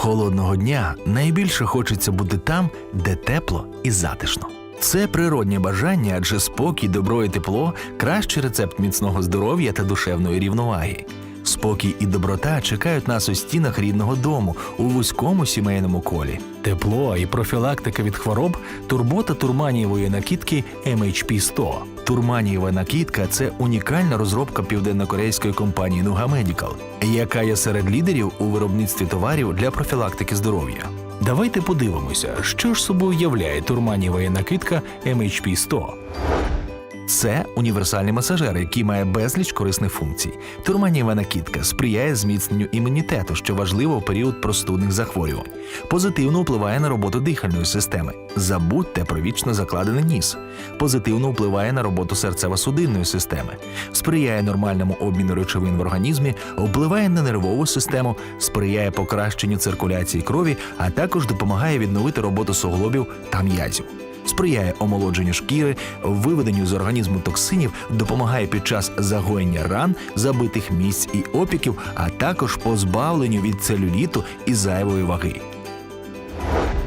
Холодного дня найбільше хочеться бути там, де тепло і затишно. Це природнє бажання, адже спокій, добро і тепло кращий рецепт міцного здоров'я та душевної рівноваги. Спокій і доброта чекають нас у стінах рідного дому у вузькому сімейному колі. Тепло і профілактика від хвороб турбота турманієвої накидки MHP-100. Турманієва накидка це унікальна розробка південнокорейської компанії Nuga Medical, яка є серед лідерів у виробництві товарів для профілактики здоров'я. Давайте подивимося, що ж собою являє турманієва накидка MHP-100. Це універсальний масажер, який має безліч корисних функцій. Турманієва накидка сприяє зміцненню імунітету, що важливо в період простудних захворювань. Позитивно впливає на роботу дихальної системи. Забудьте про вічно закладений ніс. Позитивно впливає на роботу серцево-судинної системи, сприяє нормальному обміну речовин в організмі, впливає на нервову систему, сприяє покращенню циркуляції крові, а також допомагає відновити роботу суглобів та м'язів сприяє омолодженню шкіри, виведенню з організму токсинів, допомагає під час загоєння ран, забитих місць і опіків, а також позбавленню від целюліту і зайвої ваги.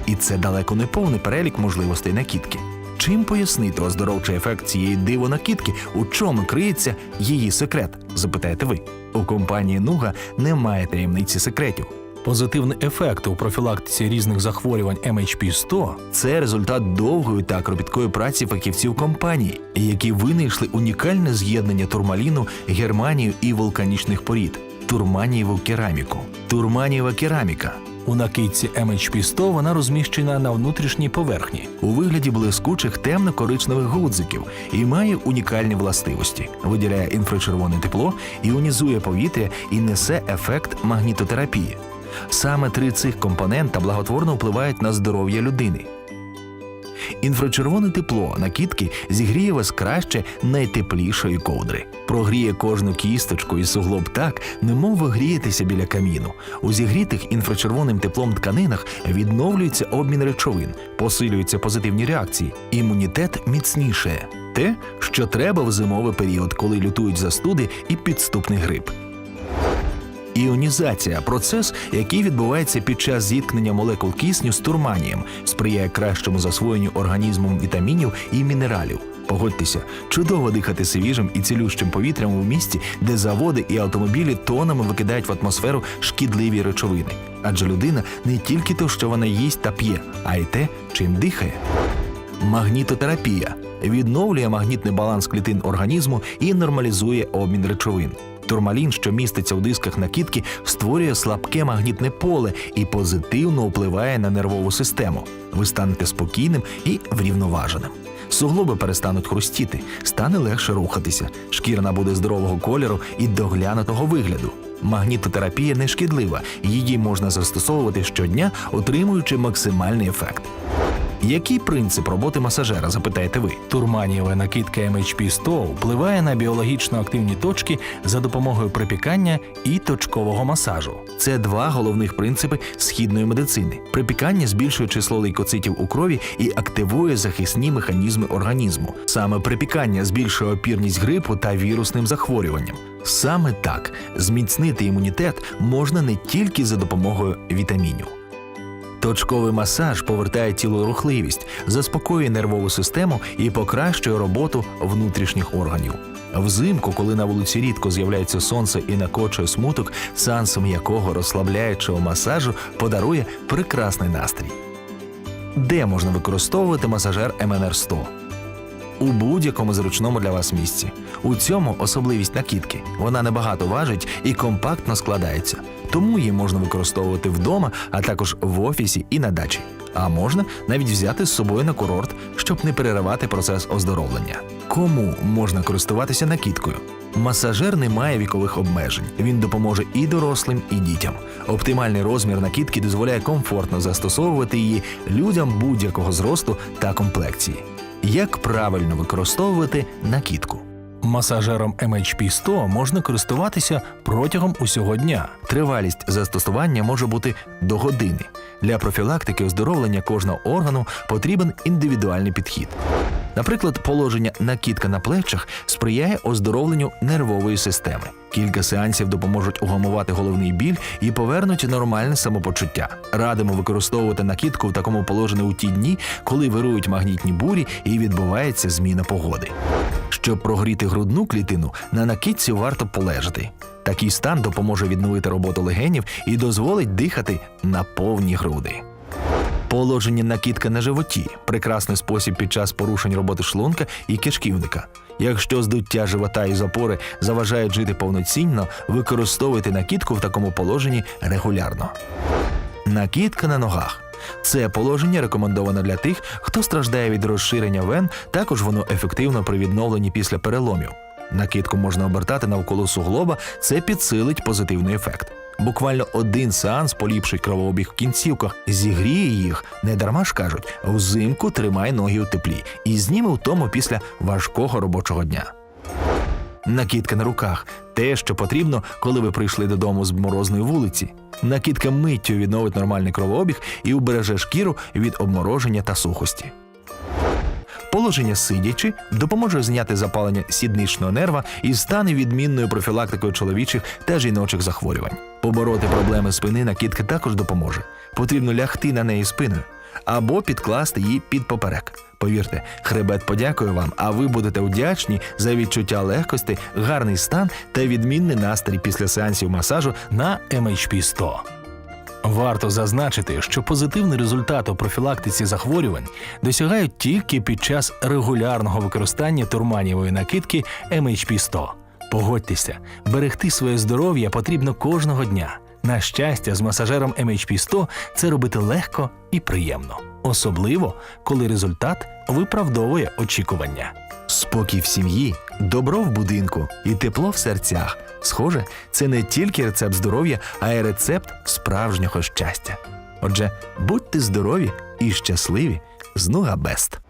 І це далеко не повний перелік можливостей накидки. Чим пояснити оздоровчий ефект цієї диво-накидки, у чому криється її секрет? запитаєте ви. У компанії Нуга немає таємниці секретів. Позитивний ефект у профілактиці різних захворювань MHP-100 – це результат довгої та кропіткої праці фахівців компанії, які винайшли унікальне з'єднання турмаліну, германію і вулканічних порід турманієву кераміку. Турманієва кераміка. У накидці MHP-100 вона розміщена на внутрішній поверхні у вигляді блискучих темно-коричневих гудзиків і має унікальні властивості, виділяє інфрачервоне тепло, іонізує повітря і несе ефект магнітотерапії. Саме три цих компонента благотворно впливають на здоров'я людини. Інфрачервоне тепло накидки зігріє вас краще найтеплішої ковдри. Прогріє кожну кісточку і суглоб так, немов ви грієтеся біля каміну. У зігрітих інфрачервоним теплом тканинах відновлюється обмін речовин, посилюються позитивні реакції, імунітет міцнішає. Те, що треба в зимовий період, коли лютують застуди і підступний грип. Іонізація процес, який відбувається під час зіткнення молекул кисню з турманієм, сприяє кращому засвоєнню організмом вітамінів і мінералів. Погодьтеся, чудово дихати свіжим і цілющим повітрям у місті, де заводи і автомобілі тонами викидають в атмосферу шкідливі речовини. Адже людина не тільки те, що вона їсть та п'є, а й те, чим дихає. Магнітотерапія відновлює магнітний баланс клітин організму і нормалізує обмін речовин. Турмалін, що міститься в дисках накидки, створює слабке магнітне поле і позитивно впливає на нервову систему. Ви станете спокійним і врівноваженим. Суглоби перестануть хрустіти, стане легше рухатися, шкіра набуде здорового кольору і доглянутого вигляду. Магнітотерапія не шкідлива, її можна застосовувати щодня, отримуючи максимальний ефект. Який принцип роботи масажера, запитаєте ви? Турманієва накидка MHP-100 впливає на біологічно активні точки за допомогою припікання і точкового масажу. Це два головних принципи східної медицини. Припікання збільшує число лейкоцитів у крові і активує захисні механізми організму. Саме припікання збільшує опірність грипу та вірусним захворюванням. Саме так зміцнити імунітет можна не тільки за допомогою вітамінів. Точковий масаж повертає тіло рухливість, заспокоює нервову систему і покращує роботу внутрішніх органів. Взимку, коли на вулиці рідко з'являється сонце і накочує смуток, сеанс м'якого розслабляючого масажу подарує прекрасний настрій. Де можна використовувати масажер МНР 100 у будь-якому зручному для вас місці. У цьому особливість накидки. Вона небагато важить і компактно складається, тому її можна використовувати вдома, а також в офісі і на дачі. А можна навіть взяти з собою на курорт, щоб не переривати процес оздоровлення. Кому можна користуватися накидкою? Масажер не має вікових обмежень. Він допоможе і дорослим, і дітям. Оптимальний розмір накидки дозволяє комфортно застосовувати її людям будь-якого зросту та комплекції. Як правильно використовувати накидку? Масажером MHP-100 можна користуватися протягом усього дня. Тривалість застосування може бути до години. Для профілактики оздоровлення кожного органу потрібен індивідуальний підхід. Наприклад, положення накидка на плечах сприяє оздоровленню нервової системи. Кілька сеансів допоможуть угамувати головний біль і повернуть нормальне самопочуття. Радимо використовувати накидку в такому положенні у ті дні, коли вирують магнітні бурі і відбувається зміна погоди. Щоб прогріти грудну клітину, на накидці варто полежати. Такий стан допоможе відновити роботу легенів і дозволить дихати на повні груди. Положення накидка на животі прекрасний спосіб під час порушень роботи шлунка і кишківника. Якщо здуття живота і запори заважають жити повноцінно, використовуйте накидку в такому положенні регулярно. Накидка на ногах. Це положення рекомендовано для тих, хто страждає від розширення вен, також воно ефективно при відновленні після переломів. Накидку можна обертати навколо суглоба, це підсилить позитивний ефект. Буквально один сеанс поліпшить кровообіг в кінцівках, зігріє їх, не дарма ж кажуть, взимку тримай ноги у теплі і зніме втому після важкого робочого дня. Накидка на руках те, що потрібно, коли ви прийшли додому з морозної вулиці. Накидка миттю відновить нормальний кровообіг і убереже шкіру від обмороження та сухості. Положення сидячи допоможе зняти запалення сідничного нерва і стане відмінною профілактикою чоловічих та жіночих захворювань. Побороти проблеми спини накидка також допоможе. Потрібно лягти на неї спиною або підкласти її під поперек. Повірте, хребет подякує вам, а ви будете вдячні за відчуття легкості, гарний стан та відмінний настрій після сеансів масажу на MHP 100. Варто зазначити, що позитивний результат у профілактиці захворювань досягають тільки під час регулярного використання турманівої накидки MHP 100. Погодьтеся, берегти своє здоров'я потрібно кожного дня. На щастя, з масажером MHP 100 це робити легко і приємно, особливо коли результат виправдовує очікування. Спокій в сім'ї, добро в будинку і тепло в серцях. Схоже, це не тільки рецепт здоров'я, а й рецепт справжнього щастя. Отже, будьте здорові і щасливі з Нуга Бест.